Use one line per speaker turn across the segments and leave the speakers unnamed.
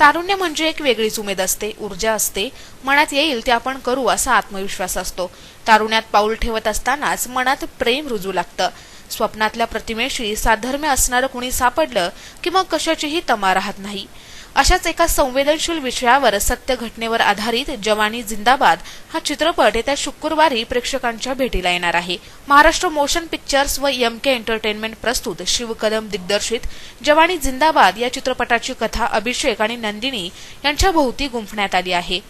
तारुण्य म्हणजे एक वेगळीच उमेद असते ऊर्जा असते. मनात येईल ते आपण करू असा आत्मविश्वास असतो. तारुण्यात पाऊल ठेवत असतानाच मनात प्रेम रुजू लागतं. स्वप्नातल्या प्रतिमेशी साधर्म्य असणारं कुणी सापडलं की मग कशाचीही तमा राहत नाही. अशाच एका संवेदनशील विषयावर सत्य घटनेवर आधारित जवानी जिंदाबाद हा चित्रपट येत्या शुक्रवारी प्रेक्षकांच्या भेटीला येणार आहे. महाराष्ट्र मोशन पिक्चर्स व एम के एंटरटेनमेंट प्रस्तुत शिवकदम दिग्दर्शित जवानी जिंदाबाद या चित्रपटाची कथा अभिषेक आणि नंदिनी यांच्या भोवती गुंफण्यात आली आहे.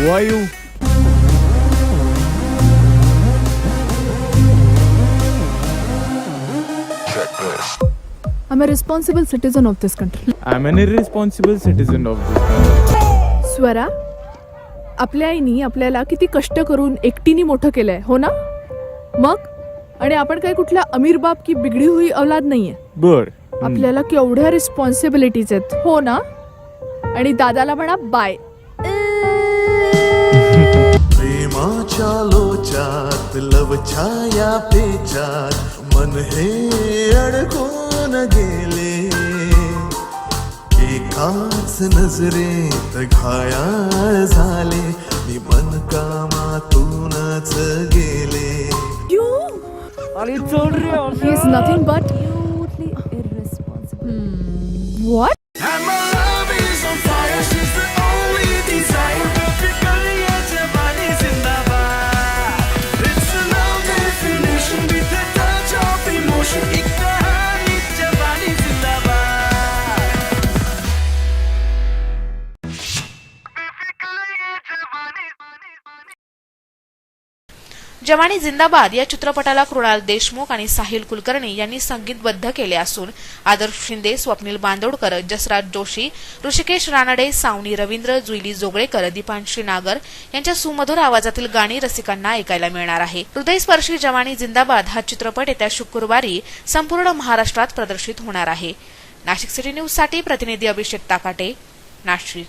Who are you?
I'm a responsible citizen of this country.
I'm an irresponsible citizen of this country.
Swara आपल्या आईनी आपल्याला किती कष्ट करून एकटीने मोठं केलंय हो ना मग आणि आपण काय कुठला अमीर बाप की बिगडी हुई औलाद नाहीये
बर.
आपल्याला केवढ्या रिस्पॉन्सिबिलिटीज आहेत हो ना आणि दादाला म्हणा बाय
प्रेमाच्या लोचात लव छाया पेचात मन हे अडकून गेले. एकाच नजरेत घायाळ झाले मी मन कामातूनच गेले
He is nothing but what?
जवानी जिंदाबाद
या चित्रपटाला कृणाल देशमुख आणि साहिल कुलकर्णी यांनी संगीतबद्ध केले असून आदर्श शिंदे स्वप्नील बांदोडकर जसराज जोशी ऋषिकेश रानडे सावनी रवींद्र जुईली जोगळेकर दीपांशी नागर यांच्या सुमधुर आवाजातील गाणी रसिकांना ऐकायला मिळणार आहे. हृदयस्पर्शी जवानी जिंदाबाद हा चित्रपट येत्या शुक्रवारी संपूर्ण महाराष्ट्रात प्रदर्शित होणार आहे. नाशिक सिटी न्यूजसाठी प्रतिनिधी अभिषेक ताकाटे नाशिक.